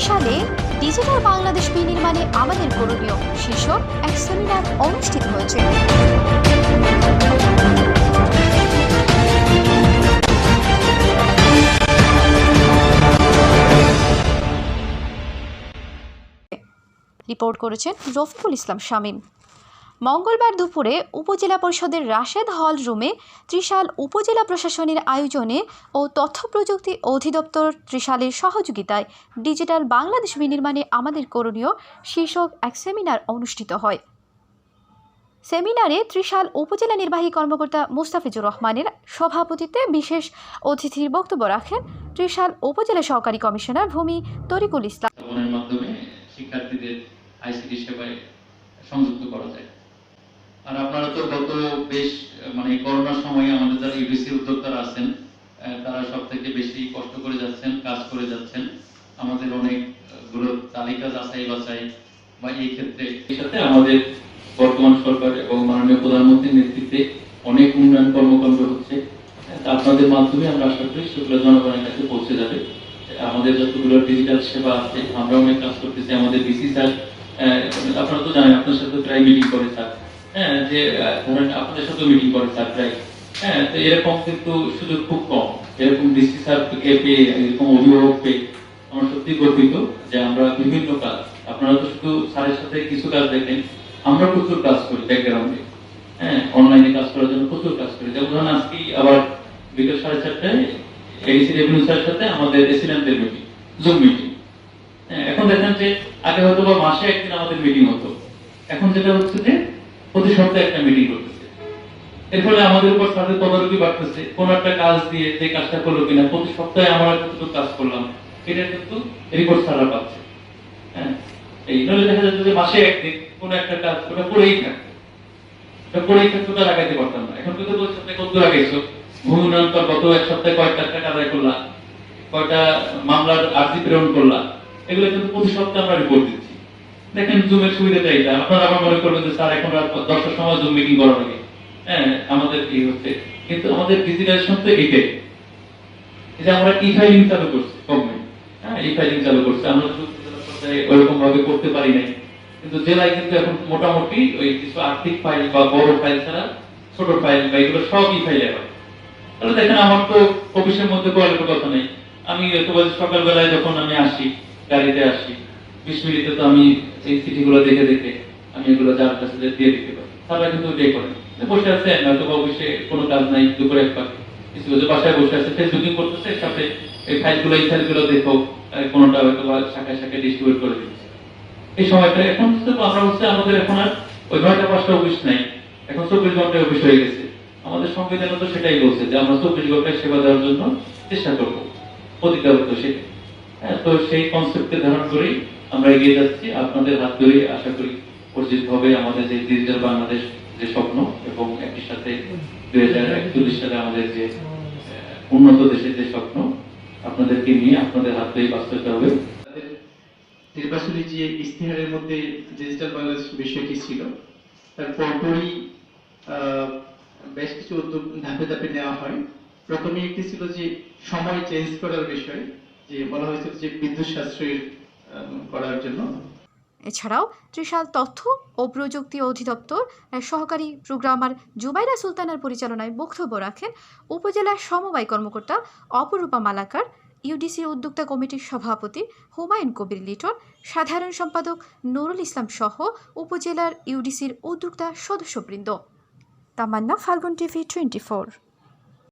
ত্রিশালে digital Bangladesh বিনির্মাণে আমাদের করণীয় শীর্ষক এক সেমিনার অনুষ্ঠিত হয়েছে। রিপোর্ট করেছেন রফিকুল ইসলাম শামীম। মঙ্গলবার দুপুরে উপজেলা পরিষদের রাশেদ হল রুমে ত্রিশাল উপজেলা প্রশাসনের আয়োজনে ও তথ্য প্রযুক্তি অধিদপ্তর ত্রিশালের সহযোগিতায় ডিজিটাল বাংলাদেশ বিনির্মাণে আমাদের করণীয় শীর্ষক এক সেমিনার অনুষ্ঠিত হয়। সেমিনারে ত্রিশাল উপজেলা নির্বাহী কর্মকর্তা মুস্তাফিজুর রহমানের সভাপতিত্বে বিশেষ অতিথির বক্তব্য রাখেন ত্রিশাল উপজেলা সহকারী কমিশনার ভূমি তরিকুল ইসলাম। শিক্ষার্থীদের আইসিটি সেবায় সংযুক্ত করা যায়। আর আপনারা তো গত বেশ মানে করোনার সময় আমাদের যারা ইউডিসি উদ্যোক্তারা আছেন তারা সব থেকে বেশি কষ্ট করে যাচ্ছেন, কাজ করে যাচ্ছেন। আমাদের অনেকগুলো তালিকা যাচাই বাছাই বা এই ক্ষেত্রে এর সাথে আমাদের বর্তমান সরকার এবং মাননীয় প্রধানমন্ত্রীর নেতৃত্বে অনেক উন্নয়ন কর্মকাণ্ড হচ্ছে। আপনাদের মাধ্যমে আমরা আশা করি সেগুলো জনগণের কাছে পৌঁছে যাবে। আমাদের যতগুলো ডিজিটাল সেবা আছে, আমরা অনেক কাজ করতেছি। আমাদের বিসি স্যার আপনারা তো জানেন, আপনার সাথে প্রায় মিটিং করে স্যার হ্যাঁ যে ধরেন আপনাদের সাথে মিটিং করে প্রায় হ্যাঁ তো এরকম কিন্তু সুযোগ খুব কম। এরকম ডিসি স্যার কে পেয়ে, এরকম অভিভাবক পেয়ে আমরা সত্যি গর্বিত যে আমরা বিভিন্ন কাজ, আপনারা তো শুধু স্যারের সাথে কিছু কাজ দেখেন, আমরা প্রচুর কাজ করি ব্যাকগ্রাউন্ডে হ্যাঁ অনলাইনে কাজ করার জন্য প্রচুর কাজ করি। যেমন ধরুন আজকে আবার বিকেল সাড়ে চারটায় এডিসি রেভিনিউ স্যারের সাথে আমাদের এসিডেন্টের মিটিং জুম মিটিং এখন দেখেন যে আগে হয়তো বা মাসে একদিন আমাদের মিটিং হতো। এখন যেটা হচ্ছে যে প্রতি সপ্তাহে একটা মিটিং করতেছে। এর ফলে আমাদের উপর তাদের তদারকি বাড়তেছে, কোন একটা কাজ দিয়ে যে কাজটা করল কিনা, প্রতি সপ্তাহে আমরা কাজ করলাম। এটা কিন্তু রিপোর্ট সারা পাচ্ছে। হ্যাঁ? এই দেখা যাচ্ছে যে মাসে একদিন একটা কাজ ওটা করেই থাকতো। ওটা করেই থাকতো আগাইতে পারতাম না। এখন কিন্তু আপনি কত আগাইছো? ভূমি গত এক সপ্তাহে কয়টা টাকা আদায় করলা, কয়টা মামলার আর্জি প্রেরণ করলা, এগুলো কিন্তু প্রতি সপ্তাহে আমরা রিপোর্ট দিচ্ছি। দেখেন জুমের সুবিধাটা এটা আপনারা আবার মনে করবেন যে, স্যার, এখন রাত দশটার সময় জুম মিটিং করা লাগে হ্যাঁ আমাদের কি হচ্ছে? কিন্তু আমাদের ডিজিটাইজেশন তো এটাই। এই যে আমরা ই ফাইলিং চালু করছি গভর্নমেন্ট হ্যাঁ ই ফাইলিং চালু করছে। আমরা ভাবে করতে পারি নাই। কিন্তু জেলায় কিন্তু এখন মোটামুটি ওই কিছু আর্থিক ফাইল বা বড় ফাইল ছাড়া ছোট ফাইল বা এগুলো সব ই ফাইলে তাহলে দেখেন, আমার তো অফিসের মধ্যে কোয়ালিটির কথা নেই। আমি সকালবেলায় যখন আমি আসি, গাড়িতে আসি, বিশ মিনিটে তো আমি এই চিঠিগুলো দেখে দেখে আমি এগুলো যার কাছে দিয়ে দিতে পারি। কিন্তু করে। বসে অফিসে কোনো কাজ নাই দুপুরে কিছু বাসায় বসে আছে ফেসবুকিং করতেছে সাথে এই ফাইলগুলো এই ফাইলগুলো দেখো কোনোটা হয়তো বা শাখায় শাখায় ডিস্ট্রিবিউট করে দিচ্ছে। এই সময়টা এখন তো আমরা হচ্ছে আমাদের এখন আর ওই নয়টা পাঁচটা অফিস নাই। এখন চব্বিশ ঘন্টায় অফিস হয়ে গেছে। আমাদের সংবিধান তো সেটাই বলছে যে আমরা চব্বিশ ঘন্টায় সেবা দেওয়ার জন্য চেষ্টা করব। সেটাই হ্যাঁ, তো সেই কনসেপ্টকে ধারণ করেই আমরা এগিয়ে যাচ্ছি। আপনাদের হাত ধরে আশা করি অর্জিত হবে আমাদের যে ডিজিটাল বাংলাদেশ যে স্বপ্ন এবং একই সাথে দুই হাজার একচল্লিশ সালে আমাদের যে উন্নত দেশের যে স্বপ্ন, আপনাদেরকে নিয়ে আপনাদের হাত ধরেই বাস্তবায়িত হবে। নির্বাচনী যে ইস্তেহারের মধ্যে ডিজিটাল বাংলাদেশ বিষয়টি ছিল, তার পরপরই বেশ কিছু উদ্যোগ ধাপে ধাপে নেওয়া হয়। প্রথমে একটি ছিল যে সময় চেঞ্জ করার বিষয়। যে বলা যে বিদ্যুৎ করার জন্য। এছাড়াও ত্রিশাল তথ্য ও প্রযুক্তি অধিদপ্তর সহকারী প্রোগ্রামার জুবাইরা সুলতানার পরিচালনায় বক্তব্য রাখেন উপজেলার সমবায় কর্মকর্তা অপরূপা মালাকার, ইউডিসির উদ্যোক্তা কমিটির সভাপতি হুমায়ুন কবির লিটন, সাধারণ সম্পাদক নুরুল ইসলাম সহ উপজেলার ইউডিসির উদ্যোক্তা সদস্যবৃন্দ। Tamanna, Falgun TV, twenty four.